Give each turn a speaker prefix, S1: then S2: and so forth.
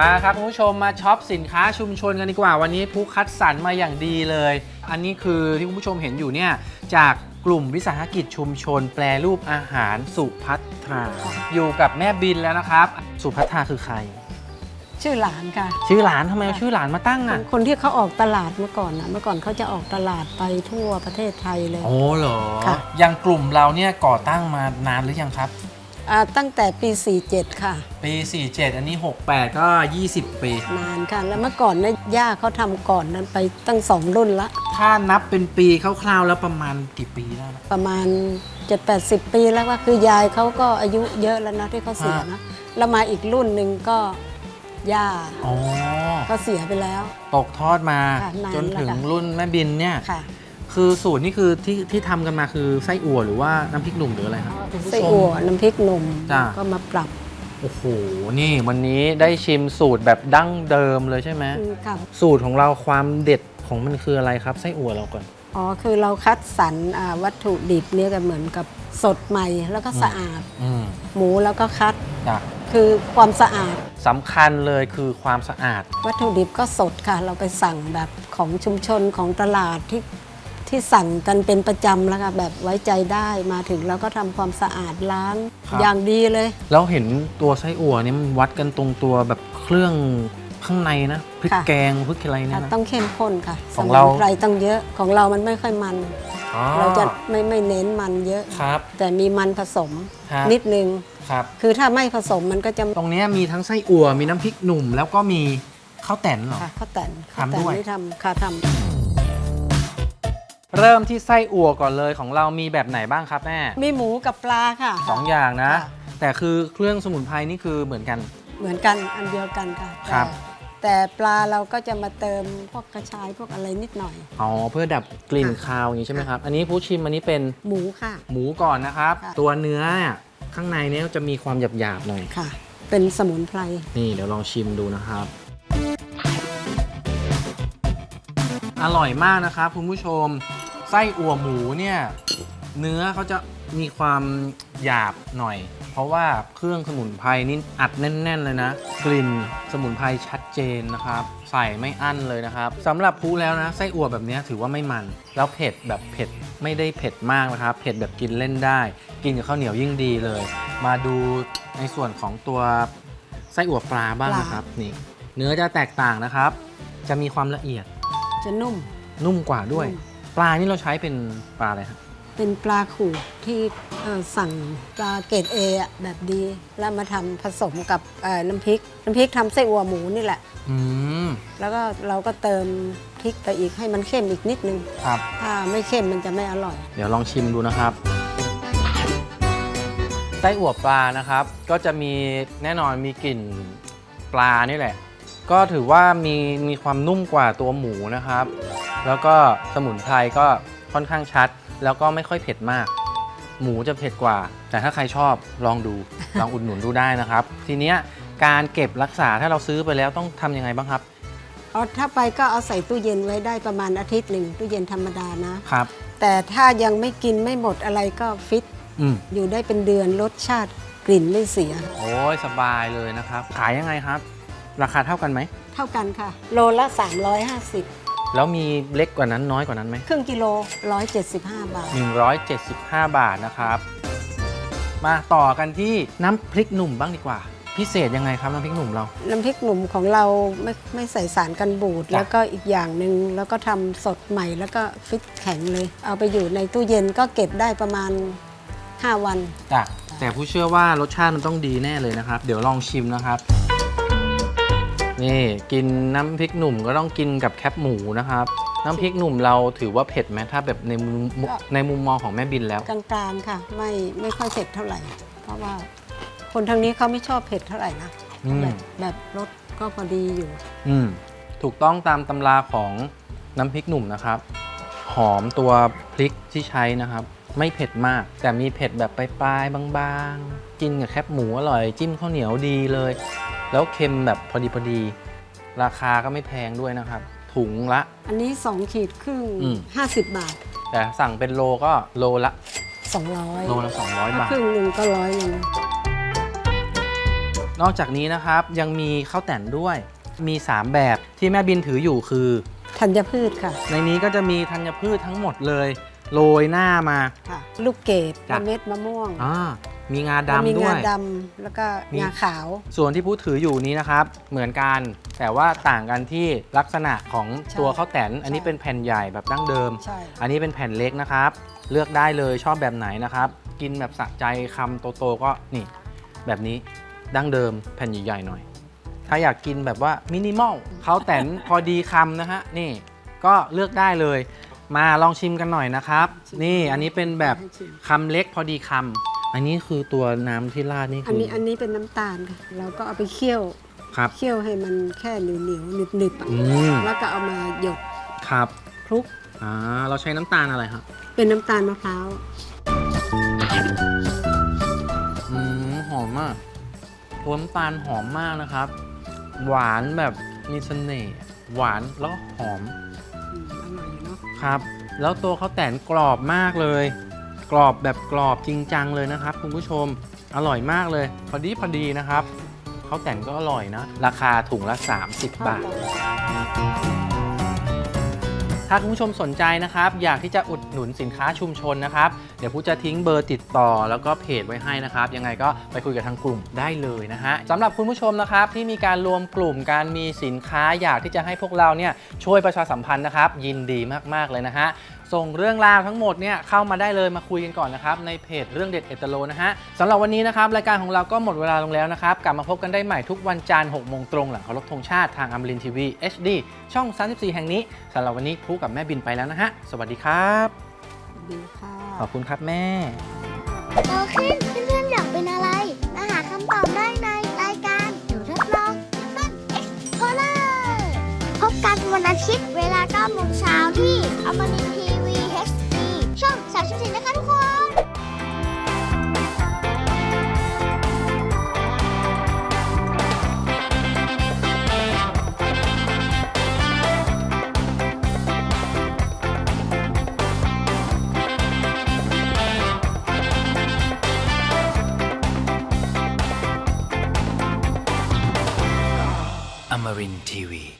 S1: มาครับคุณผู้ชมมาช็อปสินค้าชุมชนกันดีกว่า วันนี้ผู้คัดสรรมาอย่างดีเลย อันนี้คือที่คุณผู้ชมเห็นอยู่เนี่ยจากกลุ่มวิสาหกิจชุมชน แปรรูปอาหารสุพัทราอยู่กับแม่บินแล้วนะครับ สุพัทราคือใคร
S2: ชื่อหลานค่ะ
S1: ชื่อหลานทำไมเอาชื่อหลานมาตั้ง
S2: ค
S1: อะ
S2: นคนที่เขาออกตลาดเมื่อก่อนนะเมื่อก่อนเขาจะออกตลาดไปทั่วประเทศไทยเลย
S1: โอ้เหรอ
S2: ค่ะ
S1: อย่างกลุ่มเราเนี่ยก่อตั้งมานานหรือยังครับ
S2: อ่าตั้งแต่ปี 47 ค่ะ
S1: ปี 47 อันนี้ 68 ก็ 20 ปี
S2: นานค่ะ แล้วเมื่อก่อนนะย่าเขาทำก่อนนั้นไปตั้งสองรุ่นละ
S1: ถ้านับเป็นปีคร่าวๆแล้วประมาณกี่ปีได้นะ
S2: ประมาณ 7-80 ปีแล้วก็คือยายเขาก็อายุเยอะแล้วนะที่เขาเสียนะ แล้วมาอีกรุ่นหนึ่งก็ย่า
S1: อ๋อ
S2: ก็เสียไปแล้ว
S1: ตกทอดมา
S2: ค่ะนาน
S1: จนถึง
S2: แล้วค่ะ
S1: รุ่นแม่บินเนี่ย
S2: ค่ะ
S1: คือสูตรนี่คือที่ที่ทำกันมาคือไส้อั่วหรือว่าน้ำพริกหนุ่มหรืออะไรครับคุณผู้ชม
S2: ไส้อั่วน้ำพริกหนุ่ม
S1: จ้ะ
S2: ก็มาปรับ
S1: โอ้โห นี่วันนี้ได้ชิมสูตรแบบดั้งเดิมเลยใช่ไหม
S2: อืมค่ะ
S1: สูตรของเราความเด็ดของมันคืออะไรครับไส้อั่วเราก่อน
S2: อ๋อคือเราคัดสรรอ่าวัตถุดิบเนี่ยกันเหมือนกับสดใหม่แล้วก็สะอาด
S1: อืม
S2: หมูแล้วก็คัด
S1: จ้ะ
S2: คือความสะอาด
S1: สำคัญเลยคือความสะอาด
S2: วัตถุดิบก็สดค่ะ เราไปสั่งแบบของชุมชนของตลาดที่ ที่สั่งกันเป็นประจำแล้วค่ะแบบไว้ใจได้มาถึงแล้วก็ทำความสะอาดล้าง
S1: ครับ
S2: อย่างดีเลย
S1: แล้วเห็นตัวไส้อั่วนี่มันวัดกันตรงตัวแบบเครื่องข้างในนะพริก
S2: ค่ะ
S1: แกงพริกอะไรเนี่ยนะ
S2: ต้องเข้มข้นค่ะ
S1: ของ
S2: สมุ
S1: เรา
S2: นไพรต้องเยอะของเรามันไม่ค่อยมัน
S1: อ๋อ
S2: เราจะไม่ไม่เน้นมันเยอะ
S1: ครับ
S2: แต่มีมันผสม
S1: ครับ
S2: นิดนึง
S1: ครับ
S2: คือถ้าไม่ผสมมันก็จะ
S1: ตรงเนี้ยมีทั้งไส้อั่วมีน้ำพริกหนุ่ม แล้วก็มีข้าวแต่นเหรอ
S2: ค่ะข้าวแต่น
S1: ทำ
S2: ข้าวแต่
S1: ด้
S2: น
S1: วย
S2: ที่ทำค่ะทำ
S1: เริ่มที่ไส้อั่วก่อนเลยของเรามีแบบไหนบ้างครับแม่
S2: มีหมูกับปลาค่ะ
S1: สองอย่างนะ
S2: ค่ะ
S1: แต่คือเครื่องสมุนไพรนี่คือเหมือนกัน
S2: เหมือนกันอันเดียวกันค่ะ
S1: ครับ
S2: แต่แต่ปลาเราก็จะมาเติมพวกกระชายพวกอะไรนิดหน่อย
S1: อ๋อเพื่อดับกลิ่น
S2: ค่ะ
S1: คาวอย่างนี้ใช่ไหมครับ อันนี้ผู้ชิมอันนี้เป็น
S2: หมูค่ะ
S1: หมูก่อนนะครับ
S2: ค่ะ
S1: ตัวเนื้อเนี่ยข้างในเนี้จะมีความหยาบๆหน่อย
S2: ค่ะ เป็นสมุนไพร
S1: นี่เดี๋ยวลองชิมดูนะครับ อร่อยมากนะครับคุณผู้ชม ไส้อั่วหมูเนี่ยเนื้อเขาจะมีความหยาบหน่อย เพราะว่าเครื่องสมุนไพรนี่อัดแน่น ๆ เลยนะ กลิ่นสมุนไพรชัดเจนนะครับ ใส่ไม่อั้นเลยนะครับสำหรับผู้แล้วนะไส้อั่วแบบเนี้ยถือว่าไม่มัน แล้วเผ็ดแบบเผ็ดไม่ได้เผ็ดมากนะครับ เผ็ดแบบกินเล่นได้ กินกับข้าวเหนียวยิ่งดีเลย มาดูในส่วนของตัวไส้อั่วปลาบ้างนะครับนี่เนื้อจะแตกต่างนะครับ จะมีความละเอียด
S2: จะนุ่ม
S1: นุ่มกว่าด้วย
S2: นุ่ม
S1: ปลานี่เราใช้เป็นปลาอะไรครับ
S2: เป็นปลาขูดที่เอ่อสั่งปลาเกรดเอะแบบดี แล้วมาทำผสมกับเอ่อน้ำพริก น้ำพริกทำไส้อั่วหมูนี่แหละ
S1: อืม
S2: แล้วก็เราก็เติมพริกไปอีกให้มันเข้มอีกนิดนึง
S1: ครับ
S2: ถ้าไม่เข้มมันจะไม่อร่อย
S1: เดี๋ยวลองชิมดูนะครับไส้อั่วปลานะครับ ก็จะมีแน่นอนมีกลิ่นปลานี่แหละ ก็ถือว่ามีมีความนุ่มกว่าตัวหมูนะครับ แล้วก็สมุนไพรก็ค่อนข้างชัด แล้วก็ไม่ค่อยเผ็ดมาก หมูจะเผ็ดกว่า แต่ถ้าใครชอบลองดู ลองอุดหนุนดูได้นะครับ ทีเนี้ยการเก็บรักษาถ้าเราซื้อไปแล้วต้องทำยังไงบ้างครับ
S2: เอาถ้าไปก็เอาใส่ตู้เย็นไว้ได้ประมาณอาทิตย์หนึ่งตู้เย็นธรรมดานะ
S1: ครับ
S2: แต่ถ้ายังไม่กินไม่หมดอะไรก็ฟิต
S1: อืม
S2: อยู่ได้เป็นเดือนรสชาติกลิ่นไม่เสีย
S1: โอ้ยสบายเลยนะครับ ขายยังไงครับ ราคาเท่ากันไหม
S2: เท่ากันค่ะ โลละ 350
S1: แล้วมีเล็กกว่านั้นน้อยกว่านั้นไหม
S2: ครึ่งกิโล 175 บาท
S1: 175 บาทนะครับ มาต่อกันที่น้ำพริกหนุ่มบ้างดีกว่า พิเศษยังไงครับน้ำพริกหนุ่มเรา
S2: น้ำพริกหนุ่มของเราไม่ไม่ใส่สารกันบูด
S1: จ้ะ
S2: แล้วก็อีกอย่างหนึ่งแล้วก็ทำสดใหม่แล้วก็ฟิตแข็งเลย เอาไปอยู่ในตู้เย็นก็เก็บได้ประมาณ 5 วัน
S1: จ้ะแต่ผู้เชื่อว่ารสชาติมันต้องดีแน่เลยนะครับ เดี๋ยวลองชิมนะครับ นี่กินน้ำพริกหนุ่มก็ต้องกินกับแคบหมูนะครับ น้ำพริกหนุ่มเราถือว่าเผ็ดไหมถ้าแบบในมุม
S2: ก็
S1: ในมุมมองของแม่บินแล้ว
S2: กลางๆค่ะ ไม่ไม่ค่อยเผ็ดเท่าไหร่ เพราะว่า คนทางนี้เขาไม่ชอบเผ็ดเท่าไหร่นะ
S1: อืม
S2: แบบแบบรสก็พอดีอยู่
S1: อืมถูกต้องตามตำราของน้ำพริกหนุ่มนะครับ หอมตัวพริกที่ใช้นะครับ ไม่เผ็ดมาก แต่มีเผ็ดแบบปลายๆบางๆ กินกับแคบหมูอร่อย จิ้มข้าวเหนียวดีเลย แล้วเค็มแบบพอดีพอดี ราคาก็ไม่แพงด้วยนะครับ ถุงละ
S2: อันนี้ 2 ขีดครึ่ง
S1: อืม
S2: 50 บาท
S1: แต่สั่งเป็นโลก็โลละ
S2: 200
S1: โลละ200
S2: ถ้า
S1: บาท
S2: ครึ่งหนึ่งก็ร้อยหนึ่ง
S1: นอกจากนี้นะครับยังมีข้าวแต่นด้วย มี 3 แบบที่แม่บินถืออยู่คือ
S2: ธัญพืชค่ะ
S1: ในนี้ก็จะมีธัญพืชทั้งหมดเลย โรยหน้ามา
S2: ค่ะ ลูกเกด
S1: จ้ะ
S2: เม็ดมะม่วง
S1: อ่า มีงา
S2: แล้วมี
S1: ดำด้ว
S2: งาย ดำแล้วก็
S1: มี
S2: งาขาว
S1: ส่วนที่พูดถืออยู่นี้นะครับ เหมือนกัน แต่ว่าต่างกันที่ลักษณะของ
S2: ใช่
S1: ตัวข้าวแตน อันนี้
S2: ใช่
S1: เป็นแผ่นใหญ่แบบดั้งเดิม
S2: ใช่
S1: อันนี้เป็นแผ่นเล็กนะครับ เลือกได้เลยชอบแบบไหนนะครับ กินแบบสะใจคำโตๆก็นี่ แบบนี้ดั้งเดิมแผ่นใหญ่ๆหน่อย ถ้าอยากกินแบบว่ามินิมอลเขาแต่น พอดีคำนะฮะนี่ก็เลือกได้เลย มาลองชิมกันหน่อยนะครับนี่อันนี้เป็นแบบ
S2: ให้ชิม
S1: คำเล็กพอดีคำ อันนี้คือตัวน้ำที่ราดนี่
S2: อั
S1: คื
S2: น
S1: อ
S2: นี้อันนี้เป็นน้ำตาลค่ะ เราก็เอาไปเคี่ยว
S1: ครับ
S2: เคี่ยวให้มันแค่เหนียวเหนียวหนึบหนึบๆอะ
S1: อืม
S2: แล้วก็เอามาหยด
S1: ครับ
S2: คลุก
S1: อ่าเราใช้น้ำตาลอะไรครับ
S2: เป็นน้ำตาลมะพร้าว
S1: อืมหอมมากตัวน้ำตาลหอมมากนะครับ หวานแบบมีเสน่ห์หวานแล้วก็หอม
S2: อืมอร่อยอยู่เนาะ
S1: ครับ แล้วตัวข้าวแตนกรอบมากเลย กรอบแบบกรอบจริงจังเลยนะครับคุณผู้ชมอร่อยมากเลย พอดีพอดีนะครับข้าวแตนก็อร่อยนะ ราคาถุงละ 30 บาท ถ้าคุณผู้ชมสนใจนะครับ อยากที่จะอุดหนุนสินค้าชุมชนนะครับ เดี๋ยวผู้จะทิ้งเบอร์ติดต่อแล้วก็เพจไว้ให้นะครับ ยังไงก็ไปคุยกับทางกลุ่มได้เลยนะฮะสำหรับคุณผู้ชมนะครับ ที่มีการรวมกลุ่มการมีสินค้าอยากที่จะให้พวกเราเนี่ยช่วยประชาสัมพันธ์นะครับ ยินดีมากๆเลยนะฮะ ส่งเรื่องราวทั้งหมดเนี่ยเข้ามาได้เลยมาคุยกันก่อนนะครับในเพจเรื่องเด็ดเอตโลนะฮะสำหรับวันนี้นะครับรายการของเราก็หมดเวลาลงแล้วนะครับกลับมาพบกันได้ใหม่ทุกวันจันทร์6โมงตรงหลังเคารพธงชาติทางอมรินทีวี HD ช่อง 34 แห่งนี้สำหรับวันนี้พูกับแม่บินไปแล้วนะฮะสวัสดีครับ
S2: ดีค่ะ
S1: ขอบคุณครับแม่
S3: โตขึ้นเพื่อนๆอยากเป็นอะไรมาหาคำตอบได้ในรายการหนูทดลองต้นเอ็กซ์พอลพบกันวันอาทิตย์เวลา9โมงเช้าที่อมรินทีวี HD ช่อง34นะคะทุกคน
S4: Amarin Tiwi.